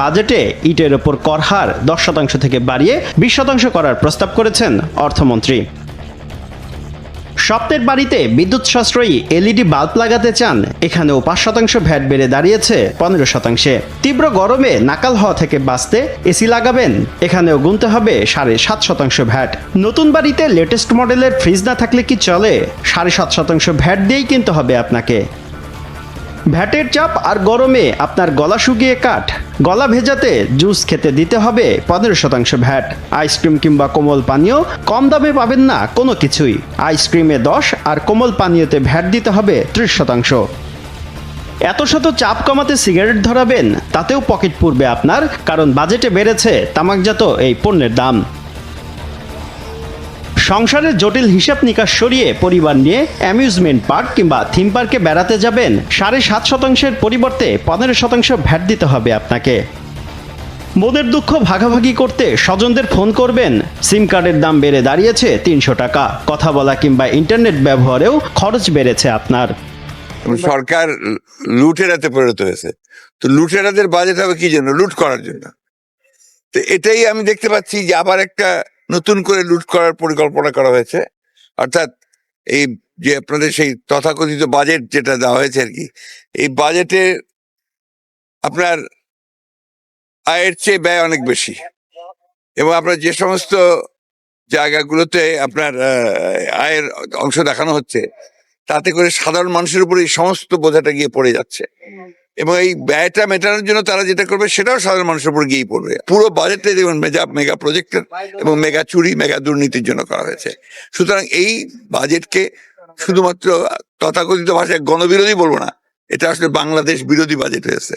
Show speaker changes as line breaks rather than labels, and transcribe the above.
বাজেটে ইটের ওপর কর হার দশ শতাংশ থেকে বাড়িয়ে বিশ শতাংশ করার প্রস্তাব করেছেন অর্থমন্ত্রী। স্বপ্নের বাড়িতে বিদ্যুৎ সাশ্রয়ী এলইডি বাল্ব লাগাতে চান, এখানেও পাঁচ শতাংশ ভ্যাট বেড়ে দাঁড়িয়েছে পনেরো শতাংশে। তীব্র গরমে নাকাল হওয়া থেকে বাঁচতে এসি লাগাবেন, এখানেও গুনতে হবে সাড়ে সাত শতাংশ ভ্যাট। নতুন বাড়িতে লেটেস্ট মডেলের ফ্রিজ না থাকলে কি চলে? সাড়ে সাত শতাংশ ভ্যাট দিয়েই কিনতে হবে আপনাকে। ভ্যাটের চাপ আর গরমে আপনার গলা শুকিয়ে কাঠ। গলা ভেজাতে জুস খেতে দিতে হবে পনেরো শতাংশ ভ্যাট। আইসক্রিম কিংবা কোমল পানীয় কম দামে পাবেন না কোনো কিছুই। আইসক্রিমে দশ আর কোমল পানীয়তে ভ্যাট দিতে হবে ত্রিশ শতাংশ। এত শত চাপ কমাতে সিগারেট ধরাবেন, তাতেও পকেট পুরবে আপনার, কারণ বাজেটে বেড়েছে তামাকজাত এই পণ্যের দাম। সংসারের জটিল হিসাব নিকাশ সরিয়ে পরিবার নিয়ে অ্যামিউজমেন্ট পার্ক কিংবা থিম পার্কে বেড়াতে যাবেন। সাড়ে সাত শতাংশের পরিবর্তে পনেরো শতাংশ ভ্যাট দিতে হবে আপনাকে। মনের দুঃখ ভাগাভাগি করতে স্বজনদের ফোন করবেন। সিম কার্ডের দাম বেড়ে দাঁড়িয়েছে তিনশো টাকা। কথা বলা কিংবা ইন্টারনেট ব্যবহারেও খরচ বেড়েছে আপনার।
সরকার লুটেরাতে পরিণত হয়েছে। তো লুটেরাদের বাজেট হবে কি জন্য? লুট করার জন্য। তো এটাই আমি দেখতে পাচ্ছি যে আবার একটা নতুন করে লুট করার পরিকল্পনা করা হয়েছে। অর্থাৎ এই যে আপনাদের সেই তথাকথিত বাজেট যেটা দেওয়া হয়েছে আর কি, এই বাজেটে আপনার আয়ের চেয়ে ব্যয় অনেক বেশি। এবং আপনার যে সমস্ত জায়গাগুলোতে আপনার আয়ের অংশ দেখানো হচ্ছে, তাতে করে সাধারণ মানুষের উপরে এই সমস্ত বোঝাটা গিয়ে পড়ে যাচ্ছে। এবং এই ব্যয়টা মেটানোর জন্য তারা যেটা করবে সেটাও সাধারণ মানুষের উপর গিয়ে পড়বে। পুরো বাজেটে দেখুন মেগা মেগা প্রজেক্টের এবং মেগা চুরি, মেগা দুর্নীতির জন্য করা হয়েছে। সুতরাং এই বাজেটকে শুধুমাত্র তথাকথিত ভাষায় গণবিরোধী বলব না, এটা আসলে বাংলাদেশ বিরোধী বাজেট হয়েছে।